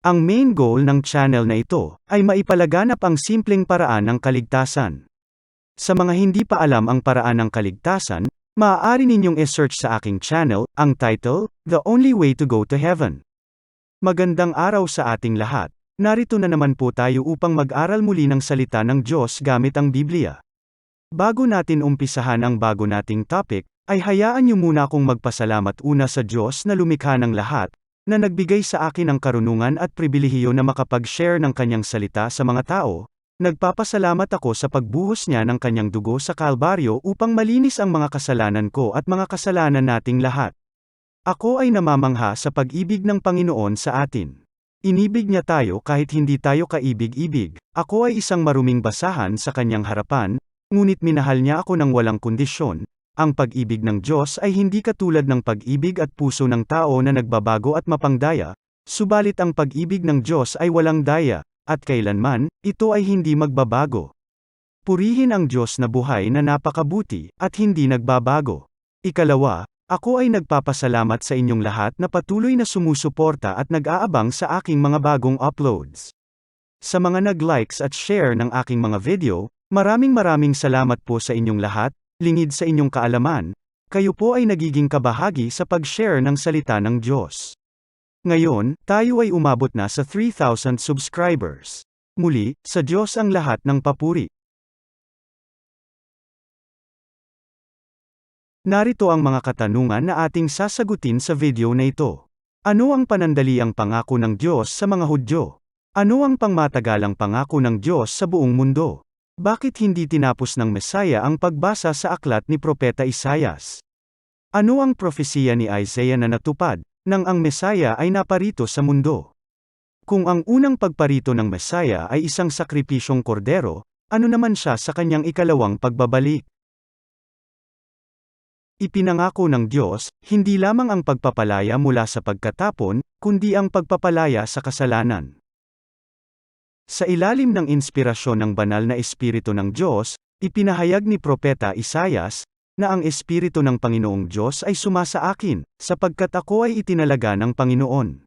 Ang main goal ng channel na ito ay maipalaganap ang simpleng paraan ng kaligtasan. Sa mga hindi pa alam ang paraan ng kaligtasan, maaari ninyong e-search sa aking channel ang title, The Only Way to Go to Heaven. Magandang araw sa ating lahat. Narito na naman po tayo upang mag-aral muli ng salita ng Diyos gamit ang Biblia. Bago natin umpisahan ang bago nating topic, ay hayaan niyo muna akong magpasalamat una sa Diyos na lumikha ng lahat, na nagbigay sa akin ng karunungan at pribilehiyo na makapag-share ng kanyang salita sa mga tao, nagpapasalamat ako sa pagbuhos niya ng kanyang dugo sa Kalbaryo upang malinis ang mga kasalanan ko at mga kasalanan nating lahat. Ako ay namamangha sa pag-ibig ng Panginoon sa atin. Inibig niya tayo kahit hindi tayo kaibig-ibig, ako ay isang maruming basahan sa kanyang harapan, ngunit minahal niya ako ng walang kondisyon, ang pag-ibig ng Diyos ay hindi katulad ng pag-ibig at puso ng tao na nagbabago at mapangdaya, subalit ang pag-ibig ng Diyos ay walang daya, at kailanman, ito ay hindi magbabago. Purihin ang Diyos na buhay na napakabuti, at hindi nagbabago. Ikalawa, ako ay nagpapasalamat sa inyong lahat na patuloy na sumusuporta at nag-aabang sa aking mga bagong uploads. Sa mga nag-likes at share ng aking mga video, maraming maraming salamat po sa inyong lahat, lingid sa inyong kaalaman, kayo po ay nagiging kabahagi sa pag-share ng salita ng Diyos. Ngayon, tayo ay umabot na sa 3,000 subscribers. Muli, sa Diyos ang lahat ng papuri. Narito ang mga katanungan na ating sasagutin sa video na ito. Ano ang panandaliang pangako ng Diyos sa mga Hudyo? Ano ang pangmatagalang pangako ng Diyos sa buong mundo? Bakit hindi tinapos ng Mesaya ang pagbasa sa aklat ni Propeta Isayas? Ano ang propesiya ni Isaiah na natupad, nang ang Mesaya ay naparito sa mundo? Kung ang unang pagparito ng Mesaya ay isang sakripisyong kordero, ano naman siya sa kanyang ikalawang pagbabalik? Ipinangako ng Diyos, hindi lamang ang pagpapalaya mula sa pagkatapon, kundi ang pagpapalaya sa kasalanan. Sa ilalim ng inspirasyon ng banal na Espiritu ng Diyos, ipinahayag ni Propeta Isayas, na ang Espiritu ng Panginoong Diyos ay sumasa akin, sapagkat ako ay itinalaga ng Panginoon.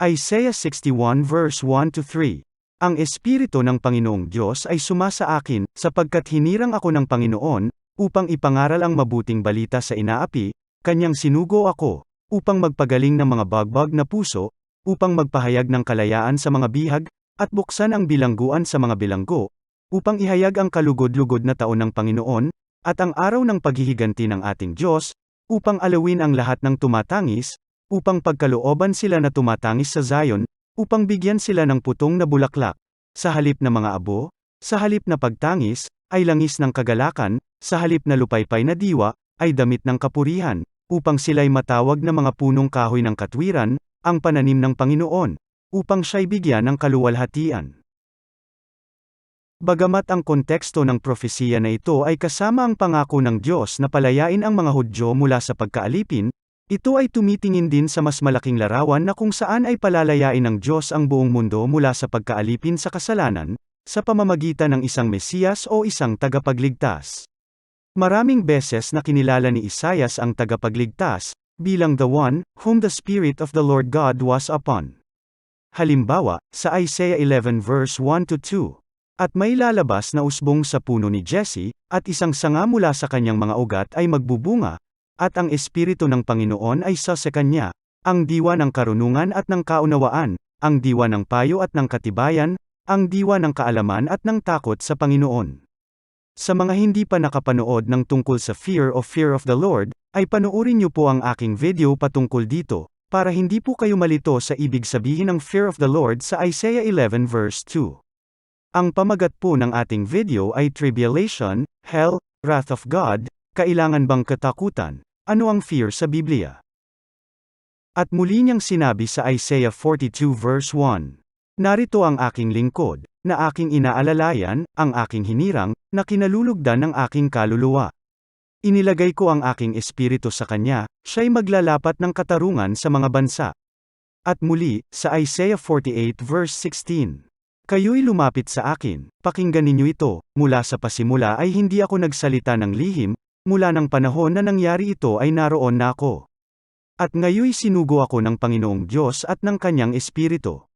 Isaiah 61 verse 1-3 Ang Espiritu ng Panginoong Diyos ay sumasa akin, sapagkat hinirang ako ng Panginoon, upang ipangaral ang mabuting balita sa inaapi, kanyang sinugo ako, upang magpagaling ng mga bagbag na puso, upang magpahayag ng kalayaan sa mga bihag, at buksan ang bilangguan sa mga bilanggo, upang ihayag ang kalugod-lugod na taon ng Panginoon, at ang araw ng paghihiganti ng ating Diyos, upang alawin ang lahat ng tumatangis, upang pagkalooban sila na tumatangis sa Zion, upang bigyan sila ng putong na bulaklak, sa halip na mga abo, sa halip na pagtangis, ay langis ng kagalakan, sa halip na lupaypay na diwa, ay damit ng kapurihan, upang sila'y matawag na mga punong kahoy ng katwiran, ang pananim ng Panginoon, upang siya'y bigyan ng kaluwalhatian. Bagamat ang konteksto ng propesiya na ito ay kasama ang pangako ng Diyos na palayain ang mga Hudyo mula sa pagkaalipin, ito ay tumitingin din sa mas malaking larawan na kung saan ay palalayain ng Diyos ang buong mundo mula sa pagkaalipin sa kasalanan, sa pamamagitan ng isang Mesiyas o isang tagapagligtas. Maraming beses na kinilala ni Isayas ang tagapagligtas, bilang the one, whom the Spirit of the Lord God was upon. Halimbawa, sa Isaiah 11 verse 1-2, At may lalabas na usbong sa puno ni Jesse, at isang sanga mula sa kanyang mga ugat ay magbubunga, at ang Espiritu ng Panginoon ay sa sa kanya, ang diwa ng karunungan at ng kaunawaan, ang diwa ng payo at ng katibayan, ang diwa ng kaalaman at ng takot sa Panginoon. Sa mga hindi pa nakapanood ng tungkol sa fear of fear of the Lord, ay panoorin niyo po ang aking video patungkol dito, para hindi po kayo malito sa ibig sabihin ng fear of the Lord sa Isaiah 11 verse 2. Ang pamagat po ng ating video ay Tribulation, Hell, Wrath of God, Kailangan bang katakutan? Ano ang fear sa Biblia? At muli niyang sinabi sa Isaiah 42 verse 1. Narito ang aking lingkod, na aking inaalalayan, ang aking hinirang, na kinalulugdan ng aking kaluluwa. Inilagay ko ang aking espiritu sa kanya, siya'y maglalapat ng katarungan sa mga bansa. At muli, sa Isaiah 48 verse 16. Kayo'y lumapit sa akin, pakinggan ninyo ito, mula sa pasimula ay hindi ako nagsalita ng lihim, mula ng panahon na nangyari ito ay naroon na ako. At ngayoy sinugo ako ng Panginoong Diyos at ng kanyang Espiritu.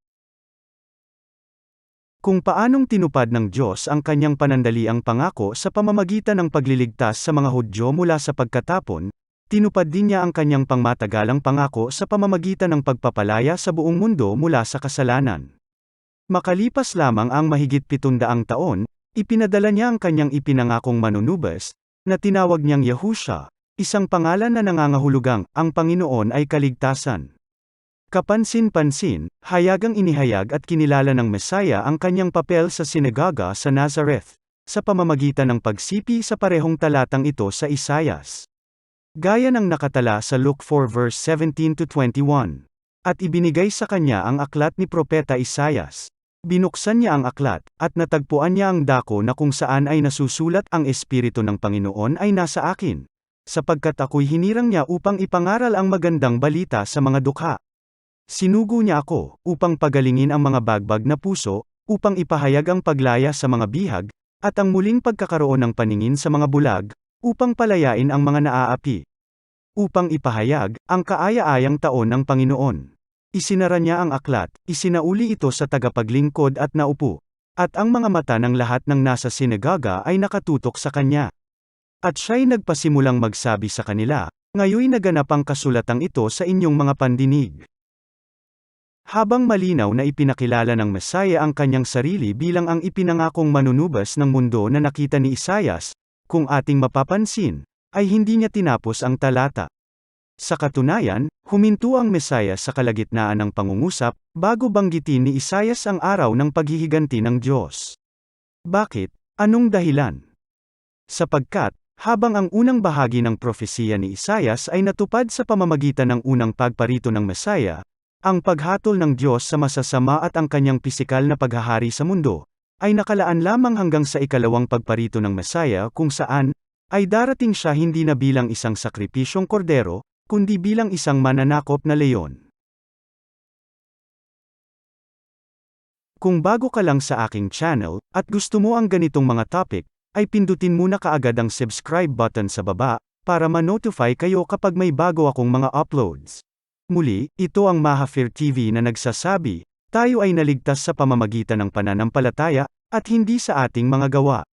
Kung paanong tinupad ng Diyos ang kanyang panandaliang pangako sa pamamagitan ng pagliligtas sa mga Hudyo mula sa pagkatapon, tinupad din niya ang kanyang pangmatagalang pangako sa pamamagitan ng pagpapalaya sa buong mundo mula sa kasalanan. Makalipas lamang ang mahigit pitundaang taon, ipinadala niya ang kanyang ipinangakong manunubas, na tinawag niyang Yahusha, isang pangalan na nangangahulugang, ang Panginoon ay kaligtasan. Kapansin-pansin, hayagang inihayag at kinilala ng Mesaya ang kanyang papel sa sinagoga sa Nazareth, sa pamamagitan ng pagsipi sa parehong talatang ito sa Isayas. Gaya ng nakatala sa Luke 4 verse 17 to 21. At ibinigay sa kanya ang aklat ni Propeta Isayas. Binuksan niya ang aklat, at natagpuan niya ang dako na kung saan ay nasusulat ang Espiritu ng Panginoon ay nasa akin. Sapagkat ako'y hinirang niya upang ipangaral ang magandang balita sa mga dukha. Sinugo niya ako, upang pagalingin ang mga bagbag na puso, upang ipahayag ang paglaya sa mga bihag, at ang muling pagkakaroon ng paningin sa mga bulag, upang palayain ang mga naaapi. Upang ipahayag, ang kaaya-ayang taon ng Panginoon. Isinara niya ang aklat, isinauli ito sa tagapaglingkod at naupo. At ang mga mata ng lahat ng nasa sinagoga ay nakatutok sa kanya. At siya'y nagpasimulang magsabi sa kanila, Ngayoy naganap ang kasulatang ito sa inyong mga pandinig. Habang malinaw na ipinakilala ng Mesaya ang kanyang sarili bilang ang ipinangakong manunubas ng mundo na nakita ni Isayas, kung ating mapapansin, ay hindi niya tinapos ang talata. Sa katunayan, huminto ang Mesaya sa kalagitnaan ng pangungusap, bago banggitin ni Isayas ang araw ng paghihiganti ng Diyos. Bakit? Anong dahilan? Sapagkat, habang ang unang bahagi ng propesiya ni Isayas ay natupad sa pamamagitan ng unang pagparito ng Mesaya, ang paghatol ng Diyos sa masasama at ang kanyang pisikal na paghahari sa mundo, ay nakalaan lamang hanggang sa ikalawang pagparito ng Mesaya kung saan, ay darating siya hindi na bilang isang sakripisyong kordero, kundi bilang isang mananakop na leyon. Kung bago ka lang sa aking channel, at gusto mo ang ganitong mga topic, ay pindutin muna kaagad ang subscribe button sa baba, para ma-notify kayo kapag may bago akong mga uploads. Muli, ito ang Mahafir TV na nagsasabi, tayo ay naligtas sa pamamagitan ng pananampalataya, at hindi sa ating mga gawa.